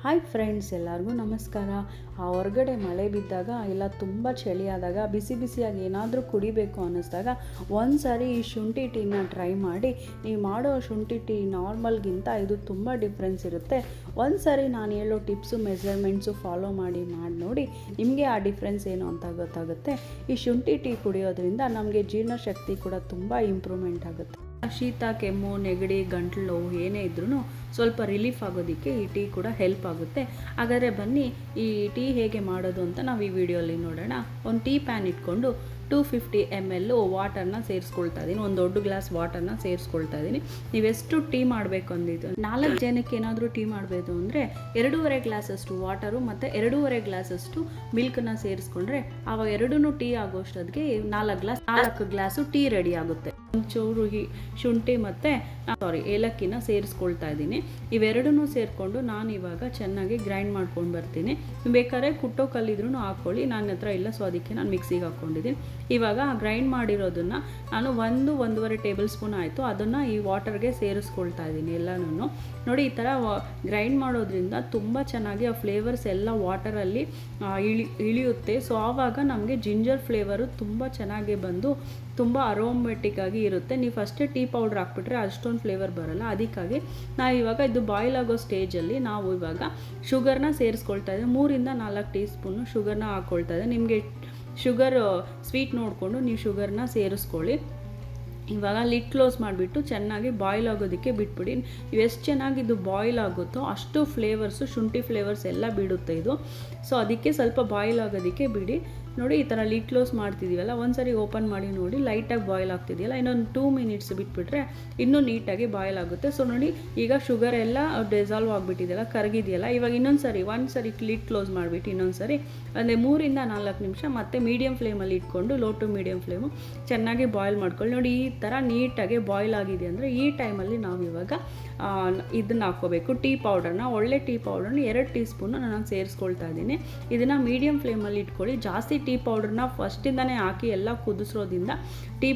Hi friends ಎಲ್ಲರಿಗೂ ನಮಸ್ಕಾರ. ಆ ಹೊರಗಡೆ ಮಳೆ ಬಿದ್ದಾಗ ಇಲ್ಲ ತುಂಬ ಚಳಿ ಆದಾಗ, ಬಿಸಿ ಬಿಸಿಯಾಗಿ ಏನಾದರೂ ಕುಡಿಬೇಕು ಅನ್ನಿಸ್ದಾಗ ಒಂದು ಸಾರಿ ಈ ಶುಂಠಿ ಟೀನ ಟ್ರೈ ಮಾಡಿ, ನೀವು ಮಾಡೋ ಶುಂಠಿ ಟೀ ನಾರ್ಮಲ್ಗಿಂತ ಇದು ತುಂಬ ಡಿಫ್ರೆನ್ಸ್ ಇರುತ್ತೆ. ಒಂದು ಸಾರಿ ನಾನು ಹೇಳೋ ಟಿಪ್ಸು ಮೆಜರ್ಮೆಂಟ್ಸು ಫಾಲೋ ಮಾಡಿ ಮಾಡಿ ನೋಡಿ ನಿಮಗೆ ಆ ಡಿಫ್ರೆನ್ಸ್ ಏನು ಅಂತ ಗೊತ್ತಾಗುತ್ತೆ. ಈ ಶುಂಠಿ ಟೀ ಕುಡಿಯೋದ್ರಿಂದ ನಮಗೆ ಜೀರ್ಣಶಕ್ತಿ ಕೂಡ ತುಂಬ ಇಂಪ್ರೂವ್ಮೆಂಟ್ ಆಗುತ್ತೆ. ಶೀತ, ಕೆಮ್ಮು, ನೆಗಡಿ ಗಂಟಲು ನೋವು ಏನೇ ಇದ್ರೂ ಸ್ವಲ್ಪ ರಿಲೀಫ್ ಆಗೋದಕ್ಕೆ ಈ ಟೀ ಕೂಡ ಹೆಲ್ಪ್ ಆಗುತ್ತೆ. ಹಾಗಾದರೆ ಬನ್ನಿ ಈ ಟೀ ಹೇಗೆ ಮಾಡೋದು ಅಂತ ನಾವು ಈ ವಿಡಿಯೋಲಿ ನೋಡೋಣ. ಒಂದು ಟೀ ಪ್ಯಾನ್ ಇಟ್ಕೊಂಡು ಟೂ ಫಿಫ್ಟಿ ಎಂ ಎಲ್ ವಾಟರ್ನ ಸೇರಿಸ್ಕೊಳ್ತಾ ಇದ್ದೀನಿ ಒಂದು ದೊಡ್ಡ ಗ್ಲಾಸ್ ವಾಟರ್ನ ಸೇರಿಸ್ಕೊಳ್ತಾ ಇದ್ದೀನಿ ನೀವೆಷ್ಟು ಟೀ ಮಾಡಬೇಕು ಅಂದಿದ್ದು? ನಾಲ್ಕು ಜನಕ್ಕೆ ಏನಾದರೂ ಟೀ ಮಾಡಬೇಕು ಅಂದರೆ ಎರಡೂವರೆ ಗ್ಲಾಸಷ್ಟು ವಾಟರು ಮತ್ತು ಎರಡೂವರೆ ಗ್ಲಾಸಷ್ಟು ಮಿಲ್ಕನ್ನ ಸೇರಿಸ್ಕೊಂಡ್ರೆ ಆವಾಗ ಎರಡೂ ಟೀ ಆಗೋಷ್ಟೊತ್ತಿಗೆ ನಾಲ್ಕು ಗ್ಲಾಸ್, ನಾಲ್ಕು ಗ್ಲಾಸು ಟೀ ರೆಡಿ ಆಗುತ್ತೆ. ಒಂಚೂರು ಹಿ- ಶುಂಠಿ ಮತ್ತು ಸಾರಿ ಏಲಕ್ಕಿನ ಸೇರಿಸ್ಕೊಳ್ತಾ ಇದ್ದೀನಿ ಇವೆರಡೂ ಸೇರಿಕೊಂಡು ನಾನು ಇವಾಗ ಚೆನ್ನಾಗಿ ಗ್ರೈಂಡ್ ಮಾಡ್ಕೊಂಡು ಬರ್ತೀನಿ. ಬೇಕಾದ್ರೆ ಕುಟ್ಟೋ ಕಲ್ಲಿದ್ರೂ ಹಾಕ್ಕೊಳ್ಳಿ. ನನ್ನ ಹತ್ರ ಇಲ್ಲ, ಸೊ ಅದಕ್ಕೆ ನಾನು ಮಿಕ್ಸಿಗೆ ಹಾಕ್ಕೊಂಡಿದ್ದೀನಿ. ಇವಾಗ ಗ್ರೈಂಡ್ ಮಾಡಿರೋದನ್ನು ನಾನು ಒಂದು ಒಂದೂವರೆ ಟೇಬಲ್ ಸ್ಪೂನ್ ಆಯಿತು. ಅದನ್ನು ಈ ವಾಟರ್ಗೆ ಸೇರಿಸ್ಕೊಳ್ತಾ ಇದ್ದೀನಿ ಎಲ್ಲನೂ ನೋಡಿ, ಈ ಥರ ಗ್ರೈಂಡ್ ಮಾಡೋದ್ರಿಂದ ತುಂಬ ಚೆನ್ನಾಗಿ ಆ ಫ್ಲೇವರ್ಸ್ ಎಲ್ಲ ವಾಟರಲ್ಲಿ ಇಳಿ, ಇಳಿಯುತ್ತೆ. ಸೊ ಆವಾಗ ನಮಗೆ ಜಿಂಜರ್ ಫ್ಲೇವರು ತುಂಬ ಚೆನ್ನಾಗಿ ಬಂದು ತುಂಬ ಅರೋಮೆಟಿಕ್ ಆಗಿ ಇರುತ್ತೆ. ನೀವು ಫಸ್ಟೇ ಟೀ ಪೌಡ್ರ್ ಹಾಕ್ಬಿಟ್ರೆ ಅಷ್ಟೊಂದು ಫ್ಲೇವರ್ ಬರಲ್ಲ. ಅದಕ್ಕಾಗಿ ನಾವು ಇವಾಗ ಇದು ಬಾಯ್ಲ್ ಆಗೋ ಸ್ಟೇಜಲ್ಲಿ ನಾವು ಇವಾಗ ಶುಗರ್ನ ಸೇರಿಸ್ಕೊಳ್ತಾ ಇದ್ದೀವಿ. ಮೂರಿಂದ ನಾಲ್ಕು ಟೀ ಸ್ಪೂನು ಶುಗರ್ನ ಹಾಕ್ಕೊಳ್ತಾ ಇದೆ ನಿಮಗೆ ಶುಗರ್, ಸ್ವೀಟ್ ನೋಡಿಕೊಂಡು ನೀವು ಶುಗರ್ನ ಸೇರಿಸ್ಕೊಳ್ಳಿ. ಇವಾಗ ಲಿಟ್ ಕ್ಲೋಸ್ ಮಾಡಿಬಿಟ್ಟು ಚೆನ್ನಾಗಿ ಬಾಯ್ಲ್ ಆಗೋದಕ್ಕೆ ಬಿಟ್ಬಿಡಿ. ನೀವು ಎಷ್ಟು ಚೆನ್ನಾಗಿ ಇದು ಬಾಯ್ಲ್ ಆಗುತ್ತೋ ಅಷ್ಟು ಫ್ಲೇವರ್ಸು, ಶುಂಠಿ ಫ್ಲೇವರ್ಸ್ ಎಲ್ಲ ಬಿಡುತ್ತೆ ಇದು. ಸೊ, ಅದಕ್ಕೆ ಸ್ವಲ್ಪ ಬಾಯ್ಲ್ ಆಗೋದಕ್ಕೆ ಬಿಡಿ. ನೋಡಿ ಈ ಥರ ಲಿಡ್ ಕ್ಲೋಸ್ ಮಾಡ್ತಿದ್ದೀವಲ್ಲ ಒಂದ್ಸರಿ ಓಪನ್ ಮಾಡಿ ನೋಡಿ ಲೈಟಾಗಿ ಬಾಯ್ಲ್ ಆಗ್ತಿದೆಯಲ್ಲ, ಇನ್ನೊಂದು ಟೂ ಮಿನಿಟ್ಸ್ ಬಿಟ್ಬಿಟ್ರೆ ಇನ್ನೂ ನೀಟಾಗಿ ಬಾಯ್ಲ್ ಆಗುತ್ತೆ. ಸೊ ನೋಡಿ ಈಗ ಶುಗರ್ ಎಲ್ಲ ಡಿಸಾಲ್ವ್ ಆಗಿಬಿಟ್ಟಿದೆಯಲ್ಲ, ಕರಗಿದೆಯಲ್ಲ, ಇವಾಗ ಇನ್ನೊಂದು ಸರಿ ಒಂದು ಸರಿ ಲಿಡ್ ಕ್ಲೋಸ್ ಮಾಡಿಬಿಟ್ಟು ಇನ್ನೊಂದು ಸರಿ ಅಂದರೆ ಮೂರಿಂದ ನಾಲ್ಕು ನಿಮಿಷ ಮತ್ತೆ ಮೀಡಿಯಮ್ ಫ್ಲೇಮಲ್ಲಿ ಇಟ್ಕೊಂಡು ಲೋ ಟು ಮೀಡಿಯಮ್ ಫ್ಲೇಮು ಚೆನ್ನಾಗಿ ಬಾಯ್ಲ್ ಮಾಡ್ಕೊಳ್ಳಿ. ನೋಡಿ ಈ ಥರ ನೀಟಾಗಿ ಬಾಯ್ಲ್ ಆಗಿದೆ ಅಂದರೆ ಈ ಟೈಮಲ್ಲಿ ನಾವು ಇವಾಗ ಇದನ್ನು ಹಾಕ್ಕೋಬೇಕು. ಟೀ ಪೌಡರ್ನ ಒಳ್ಳೆ ಟೀ ಪೌಡರ್ನ ಎರಡು ಟೀ ಸ್ಪೂನು ನಾನು ಸೇರಿಸ್ಕೊಳ್ತಾ ಇದ್ದೀನಿ. ಇದನ್ನು ಮೀಡಿಯಮ್ ಫ್ಲೇಮಲ್ಲಿ ಇಟ್ಕೊಳ್ಳಿ, ಜಾಸ್ತಿ ಟೀ ಪೌಡ್ರನ್ನ ಫಸ್ಟಿಂದನೇ ಹಾಕಿ ಎಲ್ಲ ಕುದಿಸೋದ್ರಿಂದ ಟೀ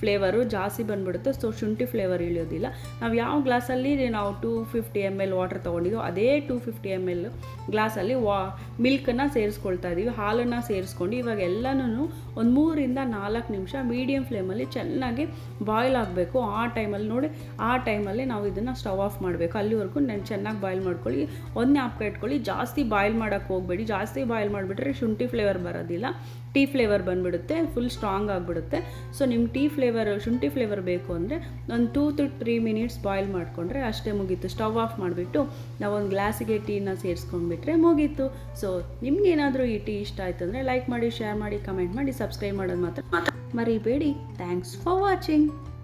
ಫ್ಲೇವರು ಜಾಸ್ತಿ ಬಂದ್ಬಿಡುತ್ತೆ. ಸೊ, ಶುಂಠಿ ಫ್ಲೇವರ್ ಇಳಿಯೋದಿಲ್ಲ. ನಾವು ಯಾವ ಗ್ಲಾಸಲ್ಲಿ ನಾವು two fifty M L water ತೊಗೊಂಡಿದ್ದೋ ಅದೇ ಟೂ ಫಿಫ್ಟಿ ಎಂ ಎಲ್ ಗ್ಲಾಸಲ್ಲಿ ವಾ, ಮಿಲ್ಕನ್ನು ಸೇರಿಸ್ಕೊಳ್ತಾ ಇದ್ದೀವಿ ಹಾಲನ್ನು ಸೇರಿಸ್ಕೊಂಡು ಇವಾಗ ಎಲ್ಲನೂ ಒಂದು ಮೂರಿಂದ ನಾಲ್ಕು ನಿಮಿಷ ಮೀಡಿಯಮ್ ಫ್ಲೇಮಲ್ಲಿ ಚೆನ್ನಾಗಿ ಬಾಯ್ಲ್ ಆಗಬೇಕು. ಆ ಟೈಮಲ್ಲಿ ನೋಡಿ, ಆ ಟೈಮಲ್ಲಿ ನಾವು ಇದನ್ನು ಸ್ಟವ್ ಆಫ್ ಮಾಡಬೇಕು. ಅಲ್ಲಿವರೆಗೂ ನಾನು, ಚೆನ್ನಾಗಿ ಬಾಯ್ಲ್ ಮಾಡ್ಕೊಳ್ಳಿ. ಒಂದು ಜ್ಞಾಪಕ ಇಟ್ಕೊಳ್ಳಿ. ಜಾಸ್ತಿ ಬಾಯ್ಲ್ ಮಾಡೋಕ್ಕೆ ಹೋಗಬೇಡಿ. ಜಾಸ್ತಿ ಬಾಯ್ಲ್ ಮಾಡಿಬಿಟ್ರೆ ಶುಂಠಿ ಫ್ಲೇವರ್ ಬರೋದಿಲ್ಲ. ಟೀ ಫ್ಲೇವರ್ ಬಂದುಬಿಡುತ್ತೆ ಫುಲ್ ಸ್ಟ್ರಾಂಗ್ ಆಗಿಬಿಡುತ್ತೆ. ಸೊ ನಿಮ್ಗೆ ಟೀ ಫ್ಲೇವರ್ ಶುಂಠಿ ಫ್ಲೇವರ್ ಬೇಕು ಅಂದರೆ ಒಂದು two to three minutes boil ಮಾಡಿಕೊಂಡ್ರೆ ಅಷ್ಟೇ ಮುಗೀತು. ಸ್ಟವ್ ಆಫ್ ಮಾಡಿಬಿಟ್ಟು ನಾವೊಂದು ಗ್ಲಾಸಿಗೆ ಟೀನ ಸೇರಿಸ್ಕೊಂಡ್ಬಿಟ್ರೆ ಮುಗೀತು. ಸೊ ನಿಮ್ಗೇನಾದರೂ ಈ ಟೀ ಇಷ್ಟ ಆಯ್ತು ಅಂದರೆ ಲೈಕ್ ಮಾಡಿ ಶೇರ್ ಮಾಡಿ ಕಮೆಂಟ್ ಮಾಡಿ ಸಬ್ಸ್ಕ್ರೈಬ್ ಮಾಡೋದು ಮಾತ್ರ ಮರಿಬೇಡಿ. Thanks for watching